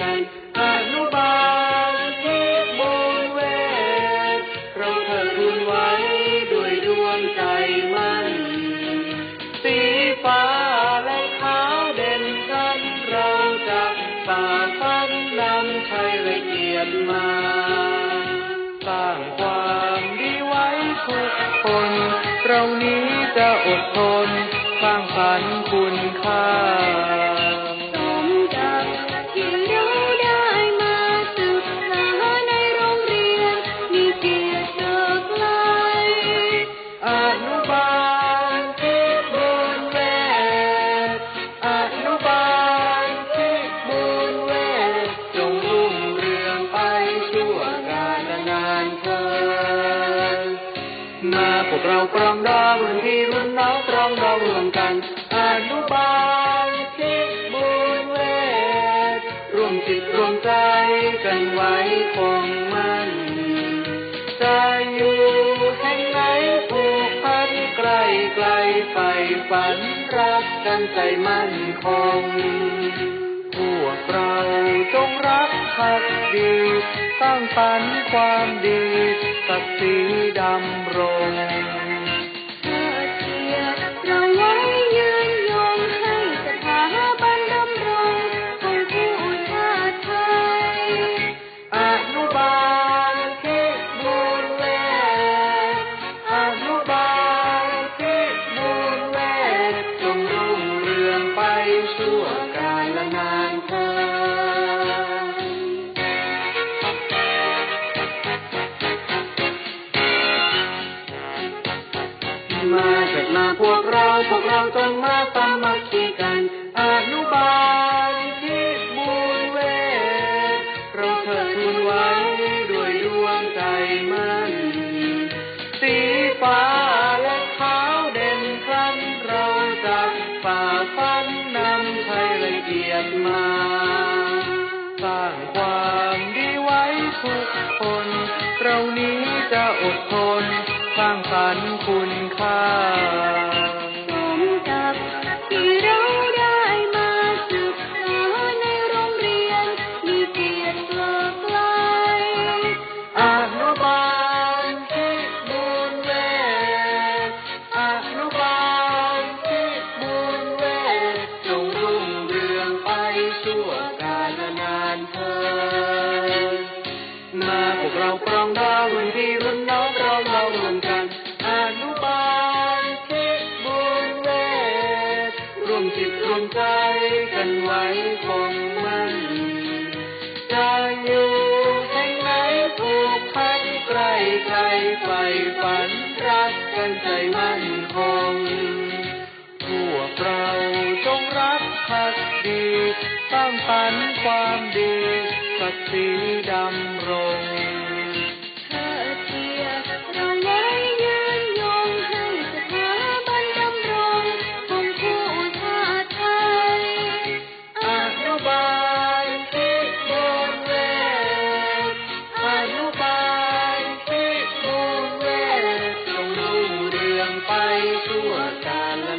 กันอนุบาลที่มูลเวทเราเธอทูนไว้ด้วยดวงใจมันสีฟ้าและขาวเด่นชัดเราจะฝ่าฟันนำชัยและเกียรติมาสร้างความดีไว้ทุกคน เรานี้จะอดทนสร้างสรรค์คุณค่า มาพวกเราปรองดองรุ่นพี่รุ่นน้องปรองดองรวมกันอนุบาลที่บุญเวทร่วมจิตรวมใจกันไว้คงมั่นจะอยู่แห่งไหนผูกพันไกลไกลไฟฝันรักกันใจมั่นคง รักภักดี สร้างสรรค์ความดีศักดิ์ศรีดำรง มาเถิดมาพวกเราพวกเราจงมาสามัคคีกันอนุบาลที่บุญเวทเราเถิดทูนไว้ด้วยดวงใจมันสีฟ้าและขาวเด่นครั้นเราจะฝ่าฟันนำชัยละเกียรติมาสร้างความดีไว้ทุกคน เรานี้จะอดทน ร้างสรรค์คุณค่าสมกับที่เราได้มาศึกษาในโรงเรียน มีเกียรติเลิศไกลอนุบาลที่บุญเวทอนุบาลที่บุญเวทจงรุ่งเรืองไปชั่วกาลนานเทินมาพวกเราปรองดองรุ่นพี่รุ่นน้อง ใจกันไว้คงมั่นจะอยู่แห่งไหนผูกพันใกล้ใครไฟฝันรักกันใจมั่นคง พวกเราจงรักภักดีสร้างสรรค์ความดีศักดิ์ศรีดำรง ไปทั่วกาล